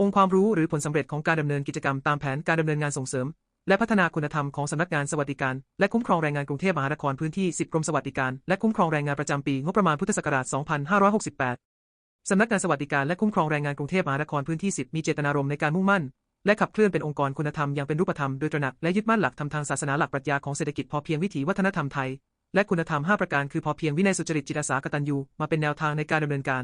องค์ความรู้หรือผลสำเร็จของการดำเนินกิจกรรมตามแผนการดำเนินงานส่งเสริม และพัฒนาคุณธรรมของสำนักงานสวัสดิการ และคุ้มครองแรงงานกรุงเทพมหานครพื้นที่ 10 กรมสวัสดิการ และคุ้มครองแรงงานประจำปีงบประมาณพุทธศักราช 2568 สำนักงานสวัสดิการและคุ้มครองแรงงานกรุงเทพมหานครพื้นที่ 10 มีเจตนารมณ์ในการมุ่งมั่น และขับเคลื่อนเป็นองค์กรคุณธรรมอย่างเป็นรูปธรรมโดยตระหนักและยึดมั่นหลักธรรมทางศาสนาหลักปรัชญาของเศรษฐกิจพอเพียงวิถีวัฒนธรรมไทยและคุณธรรม 5 ประการคือพอเพียงวินัยสุจริตจิตอาสากตัญญูมาเป็นแนวทางในการดำเนินการ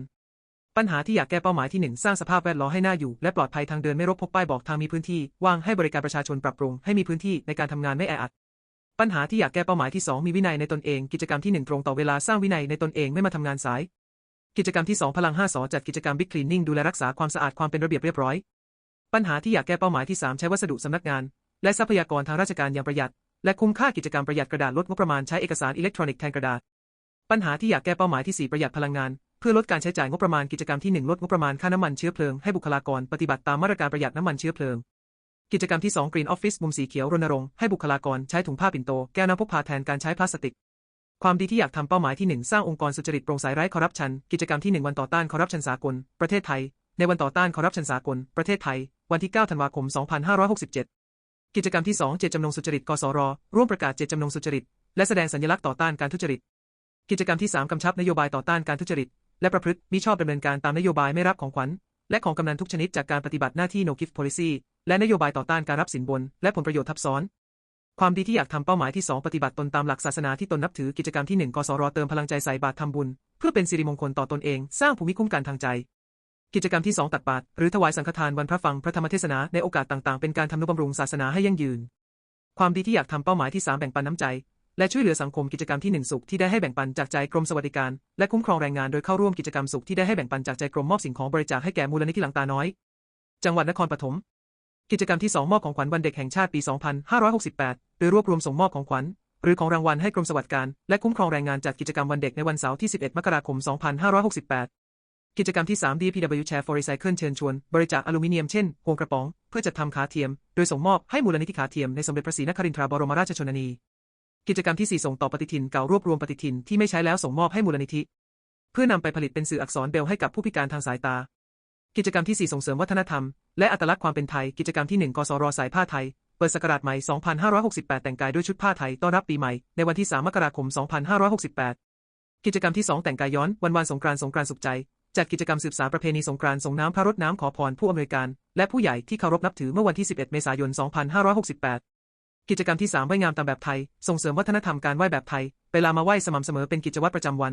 ปัญหาที่อยากแก้เป้าหมายที่ 1 สร้างสภาพแวดล้อมให้น่าอยู่ และปลอดภัยทางเดินไม่รกพกป้ายบอกทางมีพื้นที่ว่างให้บริการประชาชนปรับปรุงให้มีพื้นที่ในการทำงานไม่แออัดปัญหาที่อยากแก้เป้าหมายที่ 2 มีวินัยในตนเอง กิจกรรมที่ 1 ตรงต่อเวลาสร้างวินัยในตนเองไม่มาทำงานสาย กิจกรรมที่ 2 พลัง5สอจัดกิจกรรมบิ๊กคลีนนิ่งดูแลรักษาความสะอาดความเป็นระเบียบเรียบร้อย ปัญหาที่อยากแก้เป้าหมายที่ 3 ใช้วัสดุสำนักงาน และทรัพยากรทางราชการอย่างประหยัด และคุ้มค่ากิจกรรมประหยัดกระดาษลดงบประมาณใช้เอกสารอิเล็กทรอนิกส์แทนกระดาษ ปัญหาที่อยากแก้เป้าหมายที่ 4 ประหยัดพลังงาน พื่อลดการใช้จ่ายงบประมาณกิจกรรมที่ 1 ลดงบประมาณค่าน้ำมันเชื้อเพลิงให้บุคลากรปฏิบัติตามมาตรการประหยัดน้ำมันเชื้อเพลิง กิจกรรมที่ 2 Green Office มุมสีเขียวรณรงค์ให้บุคลากรใช้ถุงผ้าปิ่นโต แก้วน้ำพกพาแทนการใช้พลาสติก ความดีที่อยากทำเป้าหมายที่ 1 สร้างองค์กรสุจริตโปร่งใสไร้คอร์รัปชัน กิจกรรมที่ 1 วันต่อต้านคอร์รัปชันสากล ประเทศไทย ในวันต่อต้านคอร์รัปชันสากล ประเทศไทย วันที่ 9 ธันวาคม 2567 กิจกรรมที่ 2 เจตจำนงสุจริต กสร ร่วมประกาศเจตจำนงสุจริต และแสดงสัญลักษณ์ต่อต้านการทุจริต กิจกรรมที่ 3 กำชับนโยบายต่อต้านการทุจริต และประพฤติมิชอบดำเนินการตามนโยบายไม่รับของขวัญ และของกำนันทุกชนิดจากการปฏิบัติหน้าที่ no gift policy และนโยบายต่อต้านการรับสินบน และผลประโยชน์ทับซ้อน ความดีที่อยากทำเป้าหมายที่ 2 ปฏิบัติตนตามหลักศาสนาที่ตนนับถือกิจกรรมที่ 1กสรเติมพลังใจใส่บาตรทำบุญ เพื่อเป็นสิริมงคลต่อตนเอง สร้างภูมิคุ้มกันทางใจ กิจกรรมที่ 2 ตักบาตรหรือถวายสังฆทานวันพระฟังพระธรรมเทศนาในโอกาสต่างๆ เป็นการทำนุบำรุงศาสนาให้ยั่งยืน ความดีที่อยากทำเป้าหมายที่ 3 แบ่งปันน้ำใจ และช่วยเหลือสังคมกิจกรรมที่ 1 สุขที่ได้ให้แบ่งปันจากใจกรมสวัสดิการ และคุ้มครองแรงงานโดยเข้าร่วมกิจกรรมสุขที่ได้ให้แบ่งปันจากใจกรมมอบสิ่งของบริจาคให้แก่มูลนิธิหลังตาน้อย จังหวัดนครปฐมกิจกรรมที่ 2 มอบของขวัญวันเด็กแห่งชาติปี 2568 โดยรวบรวมส่งมอบของขวัญ หรือของรางวัลให้กรมสวัสดิการ และคุ้มครองแรงงานจัดกิจกรรมวันเด็กในวันเสาร์ที่ 11 มกราคม 2568 กิจกรรมที่ 3 DPW Share for Recycle เชิญชวน บริจาคอลูมิเนียมเช่นพวงกระป๋อง เพื่อจัดทำขาเทียม โดยส่งมอบให้มูลนิธิขาเทียมในสมเด็จพระศรีนครินทราบรมราชชนนี กิจกรรมที่ 4 ส่งต่อปฏิทินเก่ารวบรวมปฏิทินที่ไม่ใช้แล้วส่งมอบให้มูลนิธิ เพื่อนำไปผลิตเป็นสื่ออักษรเบลให้กับผู้พิการทางสายตา กิจกรรมที่ 4 ส่งเสริมวัฒนธรรม และอัตลักษณ์ความเป็นไทย กิจกรรมที่ 1กสรสายผ้าไทย เปิดสกราชใหม่ 2568 แต่งกายด้วยชุดผ้าไทยต้อนรับปีใหม่ ในวันที่ 3 มกราคม 2568 กิจกรรมที่ 2 แต่งกายย้อนวันวานสงกรานต์สงกรานต์สุขใจ จัดกิจกรรมสืบสานประเพณีสงกรานต์ส่งน้ำพระรดน้ำขอพรผู้อำนวยการ และผู้ใหญ่ที่เคารพนับถือเมื่อวันที่ 11 เมษายน 2568 กิจกรรมที่ 3 ไหว้งามตามแบบไทย ส่งเสริมวัฒนธรรมการไหว้แบบไทย เวลามาไหว้สม่ำเสมอเป็นกิจวัตรประจำวัน